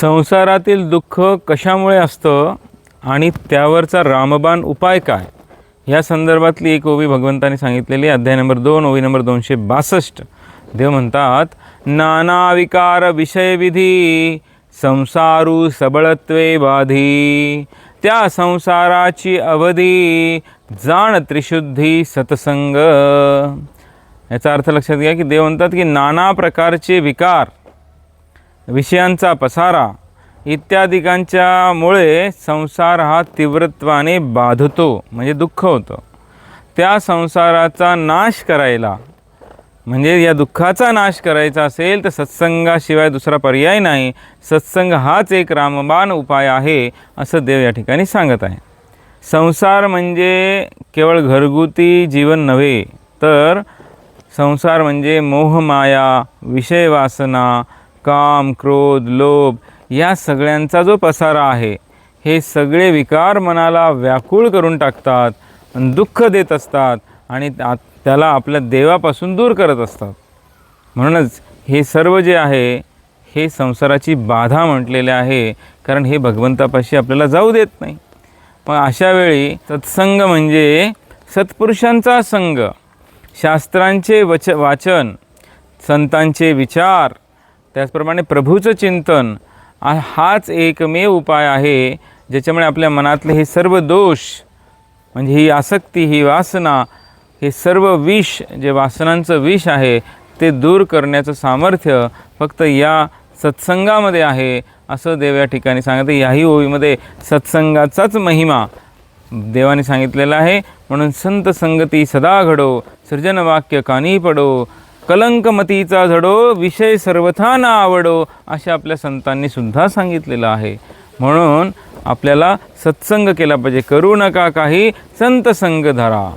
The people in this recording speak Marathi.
संसारातील दुःख कशामुळे असतं आणि त्यावरचा रामबाण उपाय काय? या संदर्भातली एक ओवी भगवंताने सांगितलेली अध्याय नंबर दोन ओवी नंबर दोनशे बासष्ट. देव म्हणतात नाना विकार विषयविधी संसारू सबळत्वे बाधी. त्या संसाराची अवधी जाण त्रिशुद्धी सतसंग. याचा अर्थ लक्षात घ्या की देव म्हणतात की नाना प्रकारचे विकार विषयांचा पसारा इत्यादिकांच्यामुळे संसार हा तीव्रत्वाने बाधतो म्हणजे दुःख होतं. त्या संसाराचा नाश करायला म्हणजे या दुःखाचा नाश करायचा असेल तर सत्संगाशिवाय दुसरा पर्याय नाही. सत्संग हाच एक रामबाण उपाय आहे असं देव या ठिकाणी सांगत आहे. संसार म्हणजे केवळ घरगुती जीवन नव्हे तर संसार म्हणजे मोहमाया विषयवासना काम क्रोध लोभ या सगळ्यांचा जो पसारा आहे हे सगळे विकार मनाला व्याकुळ करून टाकतात दुःख देत असतात आणि त्याला आपल्या देवापासून दूर करत असतात. म्हणूनच हे सर्व जे आहे हे संसाराची बाधा म्हटलेले आहे कारण हे भगवंतापाशी आपल्याला जाऊ देत नाही. मग अशा वेळी सत्संग म्हणजे सत्पुरुषांचा संग. शास्त्रांचे वच वाचन संतांचे विचार त्याचप्रमाणे प्रभूचं चिंतन हाच एकमेव उपाय आहे ज्याच्यामुळे आपल्या मनातले हे सर्व दोष म्हणजे ही आसक्ती ही वासना हे सर्व विष जे वासनांचं विष आहे ते दूर करण्याचं सामर्थ्य फक्त या सत्संगामध्ये आहे असं देव या ठिकाणी सांगते. याही ओवीमध्ये सत्संगाचाच महिमा देवाने सांगितलेला आहे. म्हणून संत संगती सदा घडो सृजन वाक्य कानी पडो कलंकमतीचा झडो विषय सर्वथा ना आवडो अशा आपल्या संतांनी सुद्धा सांगितलेलं आहे. म्हणून आपल्याला सत्संग केला पाहिजे. करू नका काही संत संग धरा.